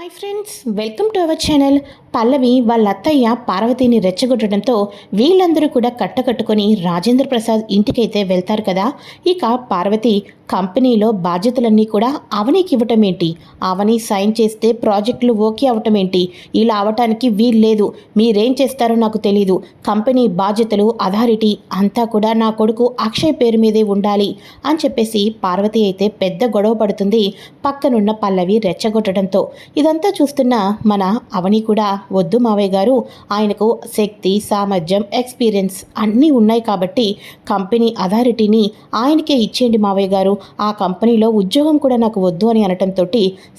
Hi friends welcome to our channel Pallavi వాళ్ళ అత్తయ్య పార్వతిని రెచ్చగొట్టడంతో వీళ్ళందరూ కూడా కట్టకట్టుకొని రాజేంద్ర ప్రసాద్ ఇంటికైతే వెళ్తారు కదా. ఇక పార్వతి కంపెనీలో బాధ్యతలన్నీ కూడా అవనీకి ఇవ్వటం ఏంటి? అవని సైన్ చేస్తే ప్రాజెక్టులు ఓకే అవటం ఏంటి? ఇలా అవటానికి వీల్లేదు. మీరేం చేస్తారో నాకు తెలీదు. కంపెనీ బాధ్యతలు అథారిటీ అంతా కూడా నా కొడుకు అక్షయ్ పేరు మీదే ఉండాలి అని చెప్పేసి పార్వతి అయితే పెద్ద గొడవ పడుతుంది పక్కనున్న పల్లవి రెచ్చగొట్టడంతో. ఇదంతా చూస్తున్న మన అవని కూడా వద్దు మావయ్య గారు. ఆయనకు శక్తి సామర్థ్యం ఎక్స్పీరియన్స్ అన్నీ ఉన్నాయి కాబట్టి కంపెనీ అథారిటీని ఆయనకే ఇచ్చేయండి మావయ్య గారు. ఆ కంపెనీలో ఉద్యోగం కూడా నాకు వద్దు అని అనటంతో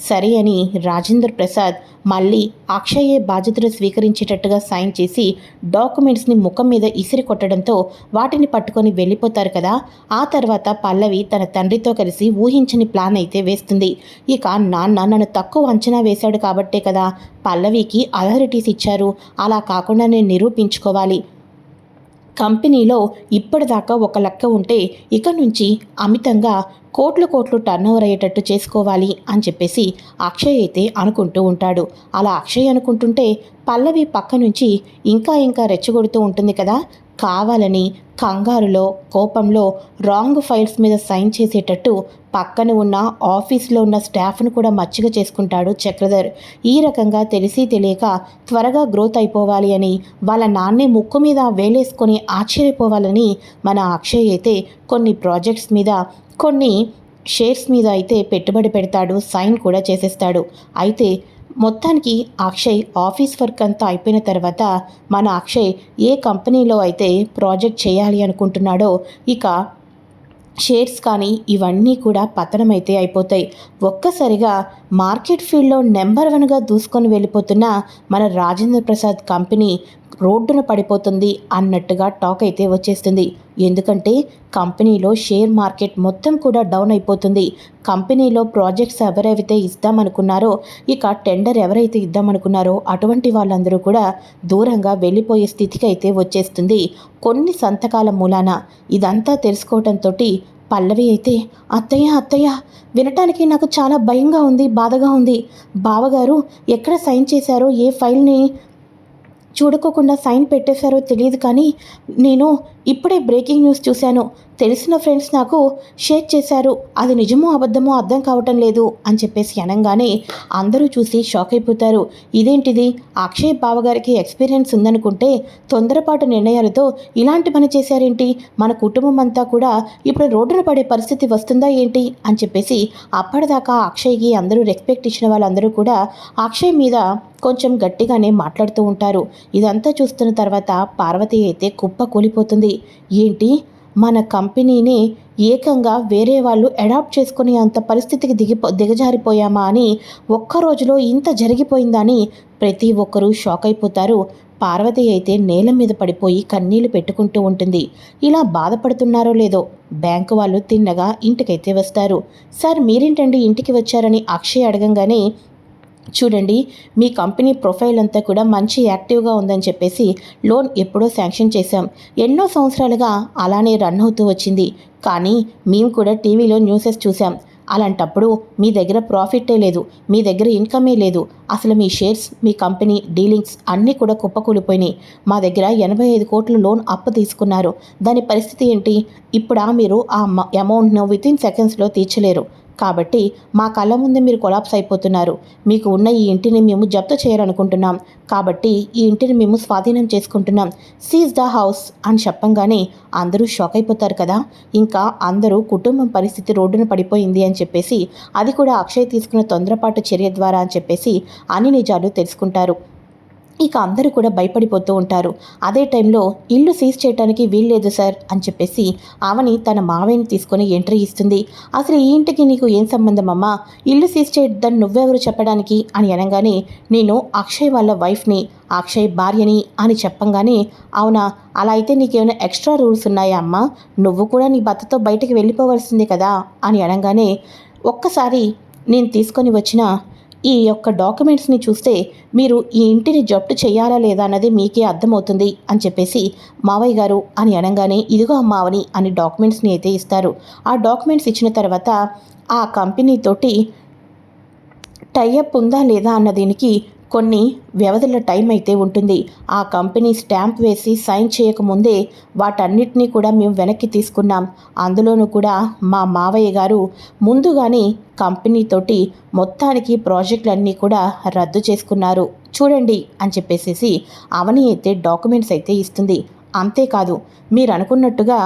సరే అని రాజేంద్ర ప్రసాద్ మళ్ళీ అక్షయే బాధ్యతలు స్వీకరించేటట్టుగా సైన్ చేసి డాక్యుమెంట్స్ని ముఖం మీద ఇసిరి కొట్టడంతో వాటిని పట్టుకొని వెళ్ళిపోతారు కదా. ఆ తర్వాత పల్లవి తన తండ్రితో కలిసి ఊహించని ప్లాన్ అయితే వేస్తుంది. ఇక నాన్న నన్ను తక్కువ అంచనా వేశాడు కాబట్టే కదా. పల్లవికి అథారిటీస్ ఇచ్చారు. అలా కాకుండా నేను నిరూపించుకోవాలి. కంపెనీలో ఇప్పటిదాకా ఒక లెక్క ఉంటే ఇక నుంచి అమితంగా కోట్లు కోట్లు టర్న్ ఓవర్ అయ్యేటట్టు చేసుకోవాలి అని చెప్పేసి అక్షయ్ అయితే అనుకుంటూ ఉంటాడు. అలా అక్షయ్ అనుకుంటుంటే పల్లవి పక్క నుంచి ఇంకా ఇంకా రెచ్చగొడుతూ ఉంటుంది కదా. కావాలని కంగారులో కోపంలో రాంగ్ ఫైల్స్ మీద సైన్ చేసేటట్టు పక్కన ఉన్న ఆఫీస్లో ఉన్న స్టాఫ్ను కూడా మచ్చిక చేసుకుంటాడు చక్రధర్. ఈ రకంగా తెలిసి తెలియక త్వరగా గ్రోత్ అయిపోవాలి అని వాళ్ళ నాన్నే ముక్కు మీద వేలేసుకొని ఆశ్చర్యపోవాలని మన అక్షయ్ అయితే కొన్ని ప్రాజెక్ట్స్ మీద కొన్ని షేర్స్ మీద అయితే పెట్టుబడి పెడతాడు సైన్ కూడా చేసేస్తాడు. అయితే మొత్తానికి అక్షయ్ ఆఫీస్ వర్క్ అంతా అయిపోయిన తర్వాత మన అక్షయ్ ఏ కంపెనీలో అయితే ప్రాజెక్ట్ చేయాలి అనుకుంటున్నాడో ఇక షేర్స్ కానీ ఇవన్నీ కూడా పతనమైతే అయిపోతాయి. ఒక్కసారిగా మార్కెట్ ఫీల్డ్లో నెంబర్ వన్గా దూసుకొని వెళ్ళిపోతున్న మన రాజేంద్ర ప్రసాద్ కంపెనీ రోడ్డున పడిపోతుంది అన్నట్టుగా టాక్ అయితే వచ్చేస్తుంది. ఎందుకంటే కంపెనీలో షేర్ మార్కెట్ మొత్తం కూడా డౌన్ అయిపోతుంది. కంపెనీలో ప్రాజెక్ట్స్ ఎవరైతే ఇద్దామనుకున్నారో ఇక టెండర్ ఎవరైతే ఇద్దామనుకున్నారో అటువంటి వాళ్ళందరూ కూడా దూరంగా వెళ్ళిపోయే స్థితికి అయితే వచ్చేస్తుంది. కొన్ని సంతకాల మూలాన ఇదంతా తెలుసుకోవటంతో పల్లవి అయితే అత్తయ్య అత్తయ్య వినటానికి నాకు చాలా భయంగా ఉంది బాధగా ఉంది. బావగారు ఎక్కడ సైన్ చేశారో ఏ ఫైల్ని చూడకోకుండా సైన్ పెట్టేశారో తెలియదు కానీ నేను ఇప్పుడే బ్రేకింగ్ న్యూస్ చూశాను. తెలిసిన ఫ్రెండ్స్ నాకు షేర్ చేశారు. అది నిజమో అబద్ధమో అర్థం కావటం లేదు అని చెప్పేసి అనగానే అందరూ చూసి షాక్ అయిపోతారు. ఇదేంటిది? అక్షయ్ బావగారికి ఎక్స్పీరియన్స్ ఉందనుకుంటే తొందరపాటు నిర్ణయాలతో ఇలాంటి పని చేశారేంటి? మన కుటుంబం అంతా కూడా ఇప్పుడు రోడ్డున పడే పరిస్థితి వస్తుందా ఏంటి? అని చెప్పేసి అప్పటిదాకా అక్షయ్కి అందరూ రెస్పెక్ట్ ఇచ్చిన వాళ్ళందరూ కూడా అక్షయ్ మీద కొంచెం గట్టిగానే మాట్లాడుతూ ఉంటారు. ఇదంతా చూస్తున్న తర్వాత పార్వతి అయితే కుప్ప కూలిపోతుంది. ఏంటి? మన కంపెనీని ఏకంగా వేరే వాళ్ళు అడాప్ట్ చేసుకునే అంత పరిస్థితికి దిగిపో దిగజారిపోయామా అని ఒక్క రోజులో ఇంత జరిగిపోయిందని ప్రతి ఒక్కరూ షాక్ అయిపోతారు. పార్వతి అయితే నేల మీద పడిపోయి కన్నీళ్ళు పెట్టుకుంటూ ఉంటుంది. ఇలా బాధపడుతున్నారో లేదో బ్యాంకు వాళ్ళు తిన్నగా ఇంటికైతే వస్తారు. సార్ మీరేంటండి ఇంటికి వచ్చారని అక్షయ్ అడగంగానే చూడండి మీ కంపెనీ ప్రొఫైల్ అంతా కూడా మంచి యాక్టివ్గా ఉందని చెప్పేసి లోన్ ఎప్పుడో శాంక్షన్ చేశాం. ఎన్నో సంవత్సరాలుగా అలానే రన్ అవుతూ వచ్చింది. కానీ మేము కూడా టీవీలో న్యూసెస్ చూసాం అలాంటప్పుడు మీ దగ్గర ప్రాఫిటే లేదు మీ దగ్గర ఇన్కమే లేదు. అసలు మీ షేర్స్ మీ కంపెనీ డీలింగ్స్ అన్నీ కూడా కుప్పకూలిపోయినాయి. మా దగ్గర ఎనభై ఐదు కోట్ల లోన్ అప్పు తీసుకున్నారు. దాని పరిస్థితి ఏంటి? ఇప్పుడా మీరు ఆ అమౌంట్ను విత్ ఇన్ సెకండ్స్లో తీర్చలేరు. కాబట్టి మా కళ్ళ ముందే మీరు కొలాప్స్ అయిపోతున్నారు. మీకు ఉన్న ఈ ఇంటిని మేము జప్తు చేయాలనుకుంటున్నాం. కాబట్టి ఈ ఇంటిని మేము స్వాధీనం చేసుకుంటున్నాం. సీజ్ ద హౌస్ అని చెప్పంగానే అందరూ షాక్ అయిపోతారు కదా. ఇంకా అందరూ కుటుంబం పరిస్థితి రోడ్డున పడిపోయింది అని చెప్పేసి అది కూడా అక్షయ్ తీసుకున్న తొందరపాటు చర్య ద్వారా అని చెప్పేసి అన్ని నిజాలు తెలుసుకుంటారు. ఇక అందరూ కూడా భయపడిపోతూ ఉంటారు. అదే టైంలో ఇల్లు సీజ్ చేయడానికి వీల్లేదు సార్ అని చెప్పేసి ఆమెని తన మావయ్యని తీసుకొని ఎంట్రీ ఇస్తుంది. అసలు ఈ ఇంటికి నీకు ఏం సంబంధం అమ్మా? ఇల్లు సీజ్ చేయొద్దని నువ్వెవరు చెప్పడానికి? అని అనగానే నేను అక్షయ్ వాళ్ళ వైఫ్ని అక్షయ్ భార్యని అని చెప్పంగానే అవునా? అలా అయితే నీకేమైనా ఎక్స్ట్రా రూల్స్ ఉన్నాయా అమ్మా? నువ్వు కూడా నీ భర్తతో బయటకు వెళ్ళిపోవలసిందే కదా? అని అనగానే ఒక్కసారి నేను తీసుకొని వచ్చిన ఈ యొక్క డాక్యుమెంట్స్ని చూస్తే మీరు ఈ ఇంటిని జప్తు చేయాలా లేదా అన్నది మీకే అర్థమవుతుంది అని చెప్పేసి మావయ్య గారు అని అనగానే ఇదిగో అమ్మావని అని డాక్యుమెంట్స్ని అయితే ఇస్తారు. ఆ డాక్యుమెంట్స్ ఇచ్చిన తర్వాత ఆ కంపెనీతోటి టైఅప్ ఉందా లేదా అన్న దీనికి కొన్ని వ్యవధిలో టైం అయితే ఉంటుంది. ఆ కంపెనీ స్టాంప్ వేసి సైన్ చేయకముందే వాటన్నిటినీ కూడా మేము వెనక్కి తీసుకున్నాం. అందులోనూ కూడా మా మావయ్య గారు ముందుగానే కంపెనీతోటి మొత్తానికి ప్రాజెక్టులన్నీ కూడా రద్దు చేసుకున్నారు. చూడండి అని చెప్పేసేసి అవని అయితే డాక్యుమెంట్స్ అయితే ఇస్తుంది. అంతేకాదు మీరు అనుకున్నట్టుగా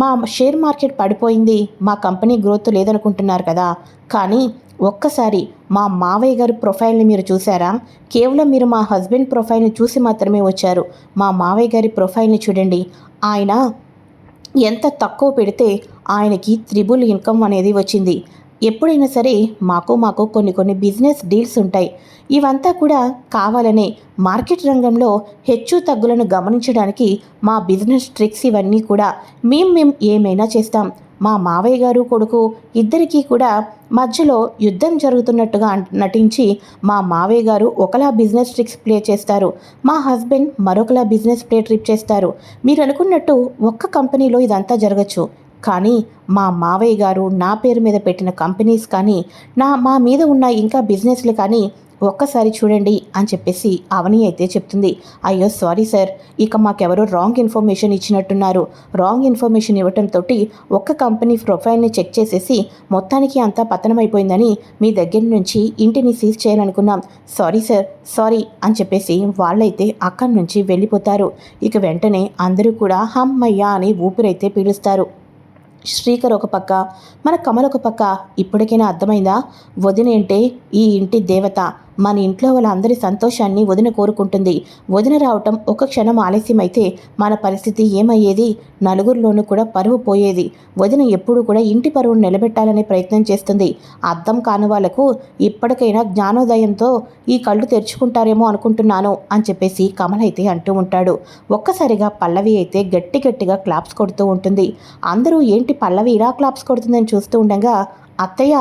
మా షేర్ మార్కెట్ పడిపోయింది. మా కంపెనీ గ్రోత్ లేదనుకుంటున్నారు కదా. కానీ ఒక్కసారి మా మావయ్య గారి ప్రొఫైల్ని మీరు చూసారా? కేవలం మీరు మా హస్బెండ్ ప్రొఫైల్ని చూసి మాత్రమే వచ్చారు. మా మావయ్య గారి ప్రొఫైల్ని చూడండి. ఆయన ఎంత తక్కువ పెడితే ఆయనకి త్రిబుల్ ఇన్కమ్ అనేది వచ్చింది. ఎప్పుడైనా సరే మాకు మాకు కొన్ని కొన్ని బిజినెస్ డీల్స్ ఉంటాయి. ఇవంతా కూడా కావాలనే మార్కెట్ రంగంలో హెచ్చు తగ్గులను గమనించడానికి మా బిజినెస్ ట్రిక్స్ ఇవన్నీ కూడా మేము మేము ఏమైనా చేస్తాం. మా మావయ్య గారు కొడుకు ఇద్దరికీ కూడా మధ్యలో యుద్ధం జరుగుతున్నట్టుగా నటించి మా మావయ్య గారు ఒకలా బిజినెస్ ట్రిక్స్ ప్లే చేస్తారు. మా హస్బెండ్ మరొకలా బిజినెస్ ప్లే ట్రిప్ చేస్తారు. మీరు అనుకున్నట్టు ఒక్క కంపెనీలో ఇదంతా జరగచ్చు. కానీ మా మావయ్య గారు నా పేరు మీద పెట్టిన కంపెనీస్ కానీ నా మా మీద ఉన్న ఇంకా బిజినెస్లు కానీ ఒక్కసారి చూడండి అని చెప్పేసి అవని అయితే చెప్తుంది. అయ్యో సారీ సార్ ఇక మాకెవరో రాంగ్ ఇన్ఫర్మేషన్ ఇచ్చినట్టున్నారు. రాంగ్ ఇన్ఫర్మేషన్ ఇవ్వటంతో ఒక్క కంపెనీ ప్రొఫైల్ని చెక్ చేసేసి మొత్తానికి అంతా పతనమైపోయిందని మీ దగ్గర నుంచి ఇంటిని సీజ్ చేయాలనుకున్నాం. సారీ సార్ సారీ అని చెప్పేసి వాళ్ళైతే అక్కడి నుంచి వెళ్ళిపోతారు. ఇక వెంటనే అందరూ కూడా హమ్మయ్య అని ఊపిరైతే పీలుస్తారు. శ్రీకర్ ఒక పక్క మన కమల్ ఒక పక్క. ఇప్పటికైనా అర్థమైందా? వదినేంటే ఈ ఇంటి దేవత. మన ఇంట్లో వాళ్ళందరి సంతోషాన్ని వదిన కోరుకుంటుంది. వదిన రావటం ఒక క్షణం ఆలస్యమైతే మన పరిస్థితి ఏమయ్యేది? నలుగురిలోనూ కూడా పరువు పోయేది. వదిన ఎప్పుడు కూడా ఇంటి పరువును నిలబెట్టాలనే ప్రయత్నం చేస్తుంది. అర్థం కాని వాళ్ళకు ఇప్పటికైనా జ్ఞానోదయంతో ఈ కళ్ళు తెరుచుకుంటారేమో అనుకుంటున్నాను అని చెప్పేసి కమల్ అయితే అంటూ ఉంటాడు. ఒక్కసారిగా పల్లవి అయితే గట్టి గట్టిగా క్లాప్స్ కొడుతూ ఉంటుంది. అందరూ ఏంటి పల్లవి ఇలా క్లాప్స్ కొడుతుందని చూస్తూ ఉండగా అత్తయ్య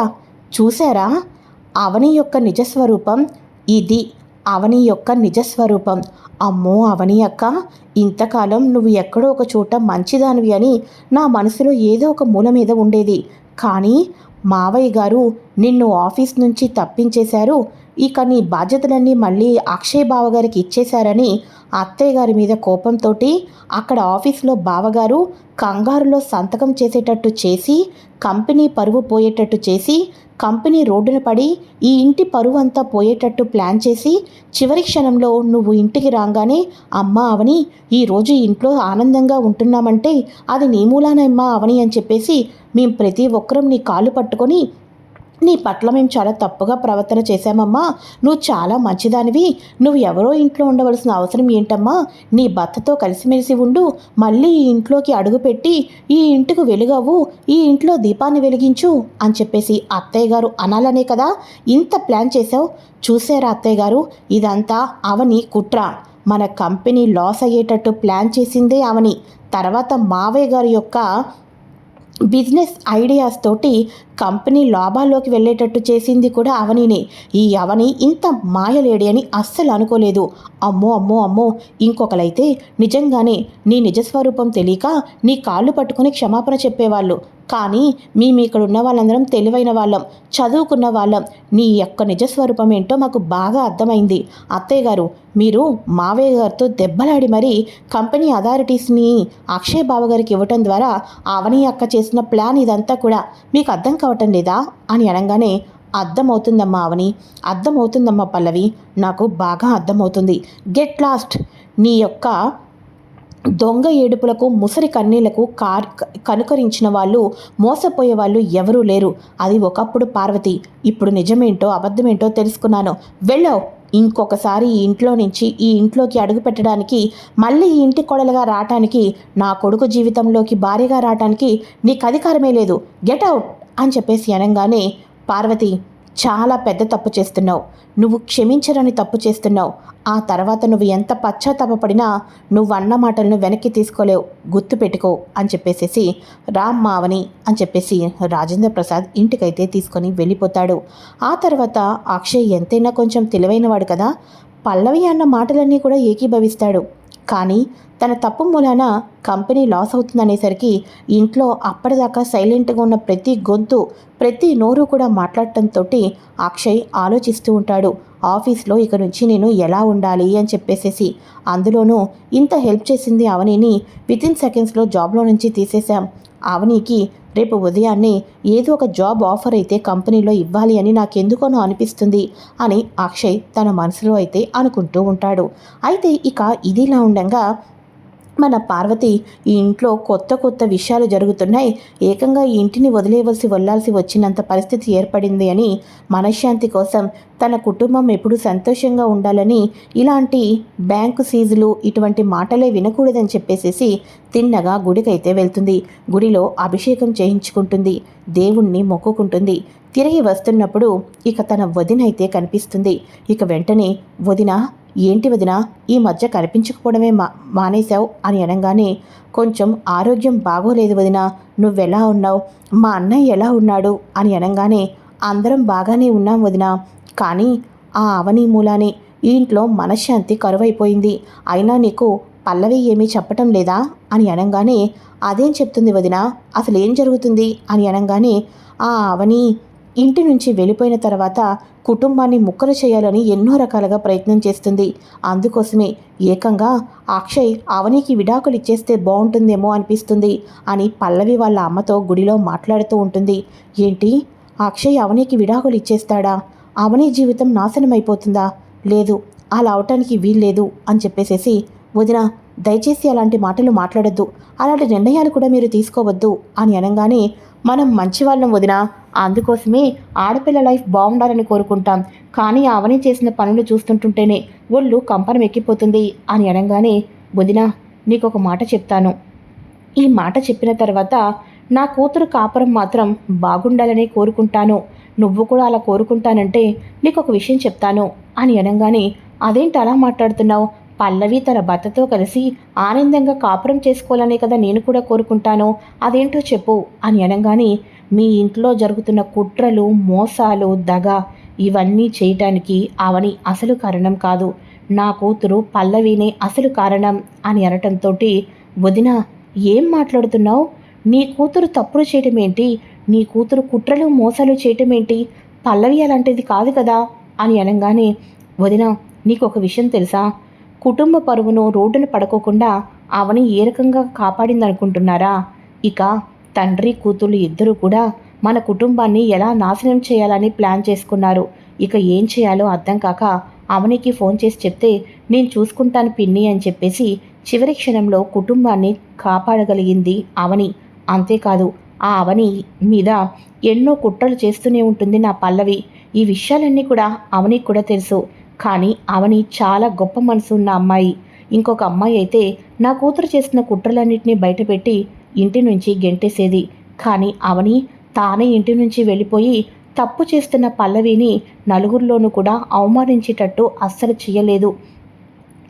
చూసారా అవని యొక్క నిజస్వరూపం ఇది. అవని యొక్క నిజస్వరూపం. అమ్మో అవని అక్క ఇంతకాలం నువ్వు ఎక్కడో ఒక చోట మంచిదానివి అని నా మనసులో ఏదో ఒక మూల మీద ఉండేది. కానీ మావయ్య గారు నిన్ను ఆఫీస్ నుంచి తప్పించేశారు. ఇక నీ బాధ్యతలన్నీ మళ్ళీ అక్షయ్ బావగారికి ఇచ్చేశారని అత్తయ్య గారి మీద కోపంతో అక్కడ ఆఫీస్లో బావగారు కంగారులో సంతకం చేసేటట్టు చేసి కంపెనీ పరువు పోయేటట్టు చేసి కంపెనీ రోడ్డున పడి ఈ ఇంటి పరువు అంతా పోయేటట్టు ప్లాన్ చేసి చివరి క్షణంలో నువ్వు ఇంటికి రాగానే అమ్మ అవని ఈరోజు ఇంట్లో ఆనందంగా ఉంటున్నామంటే అది నీ మూలానమ్మా అవని అని చెప్పేసి మేము ప్రతి ఒక్కరం నీ కాళ్ళు పట్టుకొని నీ పట్ల మేము చాలా తప్పుగా ప్రవర్తన చేశామమ్మా. నువ్వు చాలా మంచిదానివి. నువ్వు ఎవరో ఇంట్లో ఉండవలసిన అవసరం ఏంటమ్మా? నీ భర్తతో కలిసిమెలిసి ఉండు. మళ్ళీ ఈ ఇంట్లోకి అడుగుపెట్టి ఈ ఇంటికి వెలుగవు ఈ ఇంట్లో దీపాన్ని వెలిగించు అని చెప్పేసి అత్తయ్య గారు అనాలనే కదా? ఇంత ప్లాన్ చేసావు చూసారా అత్తయ్య గారు? ఇదంతా అవని కుట్ర. మన కంపెనీ లాస్ అయ్యేటట్టు ప్లాన్ చేసిందే అవని. తర్వాత మావయ్య గారి యొక్క బిజినెస్ ఐడియాస్ తోటి కంపెనీ లాభాల్లోకి వెళ్ళేటట్టు చేసింది కూడా అవనినే. ఈ అవని ఇంత మాయలేడి అని అస్సలు అనుకోలేదు. అమ్మో అమ్మో అమ్మో ఇంకొకలైతే నిజంగానే నీ నిజస్వరూపం తెలియక నీ కాళ్ళు పట్టుకొని క్షమాపణ చెప్పేవాళ్ళు. కానీ మేము ఇక్కడ ఉన్న వాళ్ళందరం తెలివైన వాళ్ళం చదువుకున్న వాళ్ళం. నీ యొక్క నిజస్వరూపం ఏంటో మాకు బాగా అర్థమైంది. అత్తయ్య గారు మీరు మావయ్య గారితో దెబ్బలాడి మరీ కంపెనీ అథారిటీస్ని అక్షయ్ బావ గారికి ఇవ్వటం ద్వారా అవని అక్క చేసిన ప్లాన్ ఇదంతా కూడా. మీకు అర్థం అవటం లేదా? అని అనగానే అర్థమవుతుందమ్మా అవని. అర్థమవుతుందమ్మా పల్లవి నాకు బాగా అర్థమవుతుంది. Get lost! నీ యొక్క దొంగ ఏడుపులకు ముసరి కన్నీళ్ళకు కార్ కనుకరించిన వాళ్ళు మోసపోయే వాళ్ళు ఎవరూ లేరు. అది ఒకప్పుడు పార్వతి. ఇప్పుడు నిజమేంటో అబద్ధమేంటో తెలుసుకున్నాను. వెళ్ళావు ఇంకొకసారి ఈ ఇంట్లో నుంచి ఈ ఇంట్లోకి అడుగు పెట్టడానికి మళ్ళీ ఈ ఇంటి కొడలుగా రావటానికి నా కొడుకు జీవితంలోకి భార్యగా రావటానికి నీకు అధికారమే లేదు. Get out! అని చెప్పేసి అనగానే పార్వతి చాలా పెద్ద తప్పు చేస్తున్నావు. నువ్వు క్షమించరని తప్పు చేస్తున్నావు. ఆ తర్వాత నువ్వు ఎంత పశ్చాత్తాపడినా నువ్వు అన్న మాటలను వెనక్కి తీసుకోలేవు. గుర్తు పెట్టుకో అని చెప్పేసేసి రామ్ మావని అని చెప్పేసి రాజేంద్ర ప్రసాద్ ఇంటికైతే తీసుకొని వెళ్ళిపోతాడు. ఆ తర్వాత అక్షయ్ ఎంతైనా కొంచెం తెలివైనవాడు కదా. పల్లవి అన్న మాటలన్నీ కూడా ఏకీభవిస్తాడు. కానీ తన తప్పు మూలాన కంపెనీ లాస్ అవుతుందనేసరికి ఇంట్లో అప్పటిదాకా సైలెంట్గా ఉన్న ప్రతి గొంతు ప్రతి నోరు కూడా మాట్లాడటంతో అక్షయ్ ఆలోచిస్తూ ఉంటాడు. ఆఫీస్లో ఇక నుంచి నేను ఎలా ఉండాలి? అని చెప్పేసేసి. అందులోనూ ఇంత హెల్ప్ చేసింది అవనిని వితిన్ సెకండ్స్లో జాబ్లో నుంచి తీసేశాం. అవనికి రేపు ఉదయాన్నే ఏదో ఒక జాబ్ ఆఫర్ అయితే కంపెనీలో ఇవ్వాలి అని నాకెందుకోనో అనిపిస్తుంది అని అక్షయ్ తన మనసులో అయితే అనుకుంటూ ఉంటాడు. అయితే ఇక ఇదిలా ఉండగా మన పార్వతి ఈ ఇంట్లో కొత్త కొత్త విషయాలు జరుగుతున్నాయి. ఏకంగా ఈ ఇంటిని వదిలేవలసి వెళ్ళాల్సి వచ్చినంత పరిస్థితి ఏర్పడింది అని మనశ్శాంతి కోసం తన కుటుంబం ఎప్పుడు సంతోషంగా ఉండాలని ఇలాంటి బ్యాంకు సీజులు ఇటువంటి మాటలే వినకూడదని చెప్పేసేసి తిన్నగా గుడికైతే వెళ్తుంది. గుడిలో అభిషేకం చేయించుకుంటుంది. దేవుణ్ణి మొక్కుకుంటుంది. తిరిగి వస్తున్నప్పుడు ఇక తన వదిన అయితే కనిపిస్తుంది. ఇక వెంటనే వదిన ఏంటి వదిన ఈ మధ్య కనిపించకపోవడమే మా మానేశావు అని అనగానే కొంచెం ఆరోగ్యం బాగోలేదు వదిన నువ్వెలా ఉన్నావు? మా అన్నయ్య ఎలా ఉన్నాడు? అని అనగానే అందరం బాగానే ఉన్నాం వదిన. కానీ ఆ అవని మూలానే ఇంట్లో మనశ్శాంతి కరువైపోయింది. అయినా నీకు పల్లవి ఏమీ చెప్పటం లేదా? అని అనగానే అదేం చెప్తుంది వదిన? అసలు ఏం జరుగుతుంది? అని అనగానే ఆ అవని ఇంటి నుంచి వెళ్ళిపోయిన తర్వాత కుటుంబాన్ని ముక్కలు చేయాలని ఎన్నో రకాలుగా ప్రయత్నం చేస్తుంది. అందుకోసమే ఏకంగా అక్షయ్ అవనికి విడాకులు ఇచ్చేస్తే బాగుంటుందేమో అనిపిస్తుంది అని పల్లవి వాళ్ళ అమ్మతో గుడిలో మాట్లాడుతూ ఉంటుంది. ఏంటి? అక్షయ్ అవనికి విడాకులు ఇచ్చేస్తాడా? అవని జీవితం నాశనం అయిపోతుందా లేదు అలా అవటానికి వీల్లేదు అని చెప్పేసేసి వదిన దయచేసి అలాంటి మాటలు మాట్లాడొద్దు. అలాంటి నిర్ణయాలు కూడా మీరు తీసుకోవద్దు అని అనగానే మనం మంచివాళ్ళం వదిన. అందుకోసమే ఆడపిల్ల లైఫ్ బాగుండాలని కోరుకుంటాం. కానీ అవని చేసిన పనులు చూస్తుంటుంటేనే ఒళ్ళు కంపనం ఎక్కిపోతుంది అని అనగానే వదిన నీకు ఒక మాట చెప్తాను. ఈ మాట చెప్పిన తర్వాత నా కూతురు కాపురం మాత్రం బాగుండాలని కోరుకుంటాను. నువ్వు కూడా అలా కోరుకుంటానంటే నీకు ఒక విషయం చెప్తాను అని అనగానే అదేంటి అలా మాట్లాడుతున్నావు? పల్లవి తన భర్తతో కలిసి ఆనందంగా కాపురం చేసుకోవాలనే కదా నేను కూడా కోరుకుంటాను. అదేంటో చెప్పు అని అనగానే మీ ఇంట్లో జరుగుతున్న కుట్రలు మోసాలు దగ ఇవన్నీ చేయటానికి అవని అసలు కారణం కాదు. నా కూతురు పల్లవినే అసలు కారణం అని అనటంతో వదిన ఏం మాట్లాడుతున్నావు? నీ కూతురు తప్పులు చేయటం ఏంటి నీ కూతురు కుట్రలు మోసాలు చేయటం ఏంటి పల్లవి అలాంటిది కాదు కదా అని అనగానే వదిన నీకు ఒక విషయం తెలుసా? కుటుంబ పరువును రోడ్డున పడుకోకుండా ఆమెను ఏ రకంగా కాపాడిందనుకుంటున్నారా? ఇక తండ్రి కూతుళ్ళు ఇద్దరు కూడా మన కుటుంబాన్ని ఎలా నాశనం చేయాలని ప్లాన్ చేసుకున్నారు. ఇక ఏం చేయాలో అర్థం కాక అవనికి ఫోన్ చేసి చెప్తే నేను చూసుకుంటాను పిన్ని అని చెప్పేసి చివరి క్షణంలో కుటుంబాన్ని కాపాడగలిగింది అవని అంతేకాదు ఆ అవని మీద ఎన్నో కుట్రలు చేస్తూనే ఉంటుంది నా పల్లవి. ఈ విషయాలన్నీ కూడా అవనికి కూడా తెలుసు. కానీ అవని చాలా గొప్ప మనసు ఉన్న అమ్మాయి. ఇంకొక అమ్మాయి అయితే నా కూతురు చేసిన కుట్రలన్నింటినీ బయటపెట్టి ఇంటి నుంచి గెంటేసేది. కానీ అవని తానే ఇంటి నుంచి వెళ్ళిపోయి తప్పు చేస్తున్న పల్లవిని నలుగురిలోనూ కూడా అవమానించేటట్టు అస్సలు చేయలేదు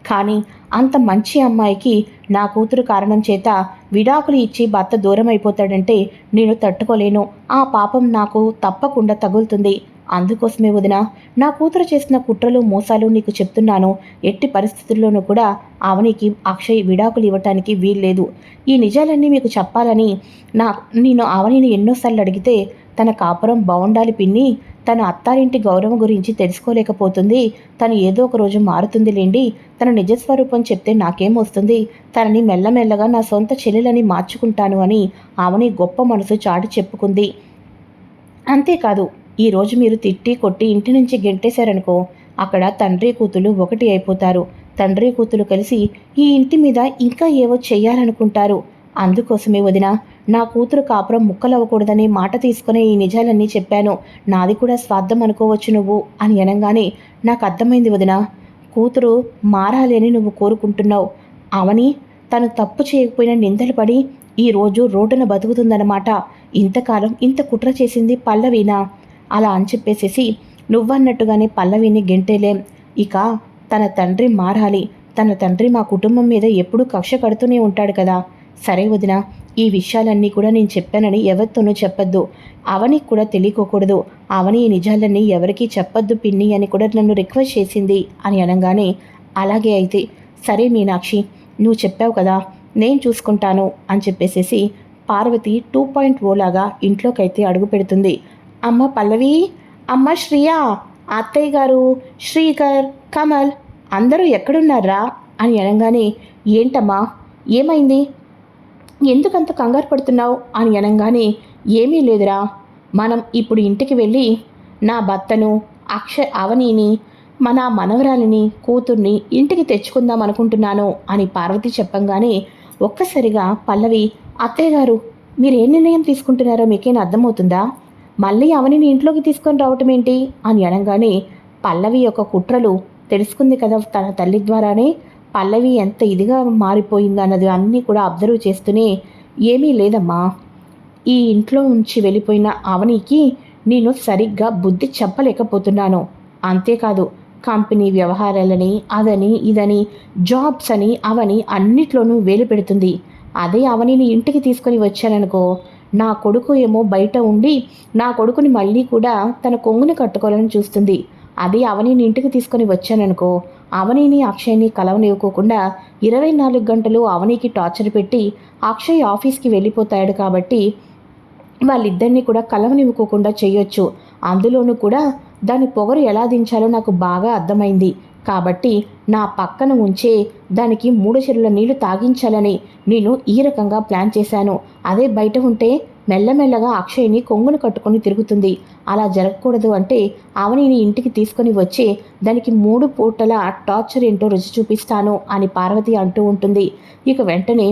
కానీ అంత మంచి అమ్మాయికి నా కూతురు కారణం చేత విడాకులు ఇచ్చి భర్త దూరం అయిపోతాడంటే నేను తట్టుకోలేను. ఆ పాపం నాకు తప్పకుండా తగులుతుంది. అందుకోసమే వదిన నా కూతురు చేసిన కుట్రలు మోసాలు నీకు చెప్తున్నాను. ఎట్టి పరిస్థితుల్లోనూ కూడా అవనికి అక్షయ్ విడాకులు ఇవ్వటానికి వీల్లేదు. ఈ నిజాలన్నీ మీకు చెప్పాలని నా నేను అవనిని ఎన్నోసార్లు అడిగితే తన కాపురం బాగుండాలి పిన్ని. తన అత్తారింటి గౌరవం గురించి తెలుసుకోలేకపోతుంది. తను ఏదో ఒక రోజు మారుతుంది లేండి. తన నిజస్వరూపం చెప్తే నాకేం వస్తుంది? తనని మెల్లమెల్లగా నా సొంత చెల్లెలని మార్చుకుంటాను అని ఆమెని గొప్ప మనసు చాటి చెప్పుకుంది. అంతేకాదు ఈరోజు మీరు తిట్టి కొట్టి ఇంటి నుంచి గెంటేశారనుకో అక్కడ తండ్రి కూతులు ఒకటి అయిపోతారు. తండ్రి కూతులు కలిసి ఈ ఇంటి మీద ఇంకా ఏవో చెయ్యాలనుకుంటారు. అందుకోసమే వదిన నా కూతురు కాపురం ముక్కలవ్వకూడదని మాట తీసుకునే ఈ నిజాలన్నీ చెప్పాను. నాది కూడా స్వార్థం అనుకోవచ్చు నువ్వు అని అనగానే నాకు అర్థమైంది వదిన. కూతురు మారాలి అని నువ్వు కోరుకుంటున్నావు. అవని తను తప్పు చేయకపోయినా నిందలు పడి ఈరోజు రోడ్డున బతుకుతుందన్నమాట. ఇంతకాలం ఇంత కుట్ర చేసింది పల్లవీనా? అలా అని చెప్పేసేసి నువ్వన్నట్టుగానే పల్లవిని గెంటేలేం. ఇక తన తండ్రి మారాలి. తన తండ్రి మా కుటుంబం మీద ఎప్పుడూ కక్ష కడుతూనే ఉంటాడు కదా. సరే వదిన ఈ విషయాలన్నీ కూడా నేను చెప్పానని ఎవరితోనూ చెప్పొద్దు. అవనికి కూడా తెలియకోకూడదు. అవని ఈ నిజాలన్నీ ఎవరికీ చెప్పొద్దు పిన్ని అని కూడా నన్ను రిక్వెస్ట్ చేసింది అని అనగానే అలాగే అయితే. సరే మీనాక్షి నువ్వు చెప్పావు కదా నేను చూసుకుంటాను అని చెప్పేసేసి పార్వతి టూ పాయింట్ ఓలాగా ఇంట్లోకైతే అడుగు పెడుతుంది. అమ్మ పల్లవి అమ్మ శ్రియా అత్తయ్య గారు శ్రీకర్ కమల్ అందరూ ఎక్కడున్నారా? అని అనగానే ఏంటమ్మా ఏమైంది? ఎందుకంత కంగారు పడుతున్నావు? అని అనగానే ఏమీ లేదురా. మనం ఇప్పుడు ఇంటికి వెళ్ళి నా భర్తను అక్ష అవనిని మన మనవరాలిని కూతుర్ని ఇంటికి తెచ్చుకుందాం అనుకుంటున్నాను అని పార్వతి చెప్పంగానే ఒక్కసారిగా పల్లవి అత్తయ్య గారు మీరు ఏ నిర్ణయం తీసుకుంటున్నారో మీకేం అర్థమవుతుందా? మళ్ళీ అవనిని ఇంట్లోకి తీసుకొని రావటం ఏంటి? అని అనగానే పల్లవి యొక్క కుట్రలు తెలుసుకుంది కదా తన తల్లి ద్వారానే. పల్లవి ఎంత ఇదిగా మారిపోయింది అన్నది అన్నీ కూడా అబ్జర్వ్ చేస్తూనే ఏమీ లేదమ్మా. ఈ ఇంట్లో ఉంచి వెళ్ళిపోయిన అవనికి నేను సరిగ్గా బుద్ధి చెప్పలేకపోతున్నాను. అంతేకాదు కంపెనీ వ్యవహారాలని అదని ఇదని జాబ్స్ అని అవని అన్నిట్లోనూ వేలు పెడుతుంది. అదే అవనిని ఇంటికి తీసుకొని వచ్చాననుకో నా కొడుకు ఏమో బయట ఉండి నా కొడుకుని మళ్ళీ కూడా తన కొంగుని కట్టుకోవాలని చూస్తుంది. అది అవనిని ఇంటికి తీసుకొని వచ్చాననుకో. అవనిని అక్షయ్ని కలవనివ్వకోకుండా ఇరవై నాలుగు గంటలు అవనికి టార్చర్ పెట్టి అక్షయ్ ఆఫీస్కి వెళ్ళిపోతాడు కాబట్టి వాళ్ళిద్దరిని కూడా కలవనివ్వకోకుండా చేయొచ్చు. అందులోనూ కూడా దాని పొగరు ఎలా దించాలో నాకు బాగా అర్థమైంది. కాబట్టి నా పక్కన ఉంచే దానికి మూడు చెరువుల నీళ్ళు తాగించాలని నేను ఈ రకంగా ప్లాన్ చేశాను. అదే బయట ఉంటే మెల్లమెల్లగా అక్షయ్ని కొంగును కట్టుకొని తిరుగుతుంది. అలా జరగకూడదు అంటే అవనిని ఇంటికి తీసుకొని వచ్చి దానికి మూడు పూటల టార్చర్ ఏంటో రుచి చూపిస్తాను అని పార్వతి అంటూ ఉంటుంది. ఇక వెంటనే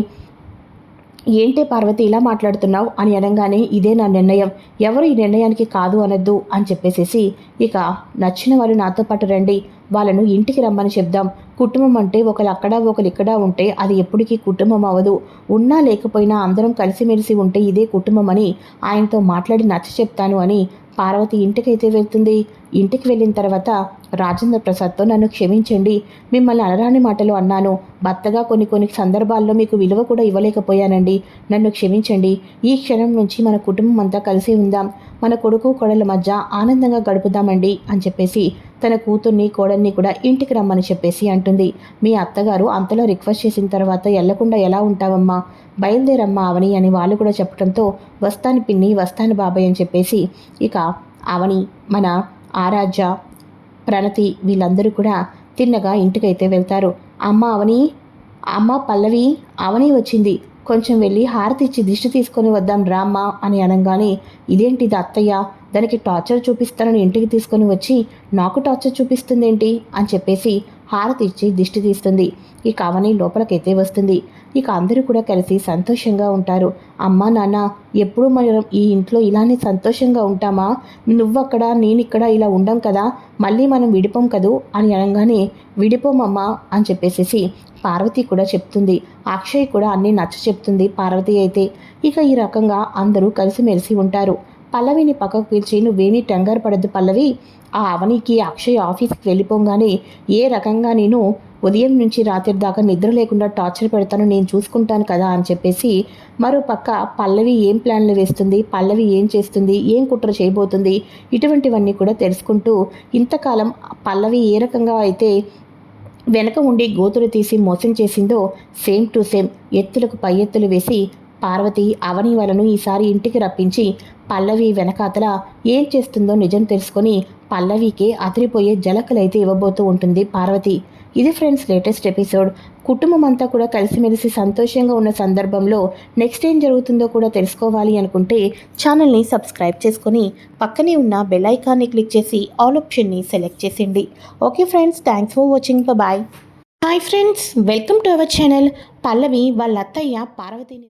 ఏంటే పార్వతి ఇలా మాట్లాడుతున్నావు అని అనగానే ఇదే నా నిర్ణయం. ఎవరు ఈ నిర్ణయానికి కాదు అనొద్దు అని చెప్పేసేసి ఇక నచ్చిన వారు నాతో పాటు రండి. వాళ్ళను ఇంటికి రమ్మని చెప్దాం. కుటుంబం అంటే ఒకరు అక్కడ ఒకరు ఇక్కడ ఉంటే అది ఎప్పటికీ కుటుంబం అవ్వదు. ఉన్నా లేకపోయినా అందరం కలిసిమెలిసి ఉంటే ఇదే కుటుంబం అని ఆయనతో మాట్లాడి నచ్చ చెప్తాను అని పార్వతి ఇంటికైతే వెళ్తుంది. ఇంటికి వెళ్ళిన తర్వాత రాజేంద్ర ప్రసాద్తో నన్ను క్షమించండి. మిమ్మల్ని అనరాని మాటలు అన్నాను. భర్తగా కొన్ని కొన్ని సందర్భాల్లో మీకు విలువ కూడా ఇవ్వలేకపోయానండి. నన్ను క్షమించండి. ఈ క్షణం నుంచి మన కుటుంబం అంతా కలిసి ఉందాం. మన కొడుకు కోడల మధ్య ఆనందంగా గడుపుదామండి అని చెప్పేసి తన కూతుర్ని కోడల్ని కూడా ఇంటికి రమ్మని చెప్పేసి అంటుంది. మీ అత్తగారు అంతలో రిక్వెస్ట్ చేసిన తర్వాత వెళ్ళకుండా ఎలా ఉంటావమ్మా? బయలుదేరమ్మా అవని అని వాళ్ళు కూడా చెప్పడంతో వస్తాను పిన్ని వస్తాను బాబాయ్ అని చెప్పేసి ఇక అవని మన ఆరాధ్య ప్రణతి వీళ్ళందరూ కూడా తిన్నగా ఇంటికైతే వెళ్తారు. అమ్మ అవని అమ్మ పల్లవి అవని వచ్చింది. కొంచెం వెళ్ళి హారతి ఇచ్చి దిష్టి తీసుకొని వద్దాం రామ్మా అని అనగానే ఇదేంటిది అత్తయ్య? దానికి టార్చర్ చూపిస్తానని ఇంటికి తీసుకొని వచ్చి నాకు టార్చర్ చూపిస్తుందేంటి? అని చెప్పేసి హారతి ఇచ్చి దిష్టి తీస్తుంది. ఈ కావని లోపలికైతే వస్తుంది. ఇక అందరూ కూడా కలిసి సంతోషంగా ఉంటారు. అమ్మ నాన్న ఎప్పుడు మనం ఈ ఇంట్లో ఇలానే సంతోషంగా ఉంటామా? నువ్వక్కడ నేనిక్కడ ఇలా ఉండం కదా? మళ్ళీ మనం విడిపోం కదూ? అని అనగానే విడిపోమమ్మా అని చెప్పేసేసి పార్వతి కూడా చెప్తుంది. అక్షయ్ కూడా అన్నీ నచ్చ చెప్తుంది పార్వతి అయితే. ఇక ఈ రకంగా అందరూ కలిసిమెలిసి ఉంటారు. పల్లవిని పక్కకు పిలిచి నువ్వేమీ టెంగర్ పడద్దు పల్లవి. ఆ అవనికి అక్షయ్ ఆఫీస్కి వెళ్ళిపోగానే ఏ రకంగా నేను ఉదయం నుంచి రాత్రి దాకా నిద్ర లేకుండా టార్చర్ పెడతాను నేను చూసుకుంటాను కదా అని చెప్పేసి మరో పక్క పల్లవి ఏం ప్లాన్లు వేస్తుంది పల్లవి ఏం చేస్తుంది ఏం కుట్ర చేయబోతుంది ఇటువంటివన్నీ కూడా తెలుసుకుంటూ ఇంతకాలం పల్లవి ఏ రకంగా అయితే వెనక ఉండి గోతులు తీసి మోసం చేసిందో సేమ్ టు సేమ్ ఎత్తులకు పై ఎత్తులు వేసి పార్వతి అవని వలను ఈసారి ఇంటికి రప్పించి పల్లవి వెనకాతల ఏం చేస్తుందో నిజం తెలుసుకొని పల్లవికి అదిరిపోయే జలకలైతే ఇవ్వబోతూ ఉంటుంది పార్వతి. ఇది ఫ్రెండ్స్ లేటెస్ట్ ఎపిసోడ్. కుటుంబం అంతా కూడా కలిసిమెలిసి సంతోషంగా ఉన్న సందర్భంలో నెక్స్ట్ ఏం జరుగుతుందో కూడా తెలుసుకోవాలి అనుకుంటే ఛానల్ని సబ్స్క్రైబ్ చేసుకొని పక్కనే ఉన్న బెల్ ఐకాన్ని క్లిక్ చేసి ఆల్ ఆప్షన్ని సెలెక్ట్ చేసేయండి okay friends thanks for watching. Bye hi friends welcome to our channel. Pallavi వాళ్ళ అత్తయ్య పార్వతిని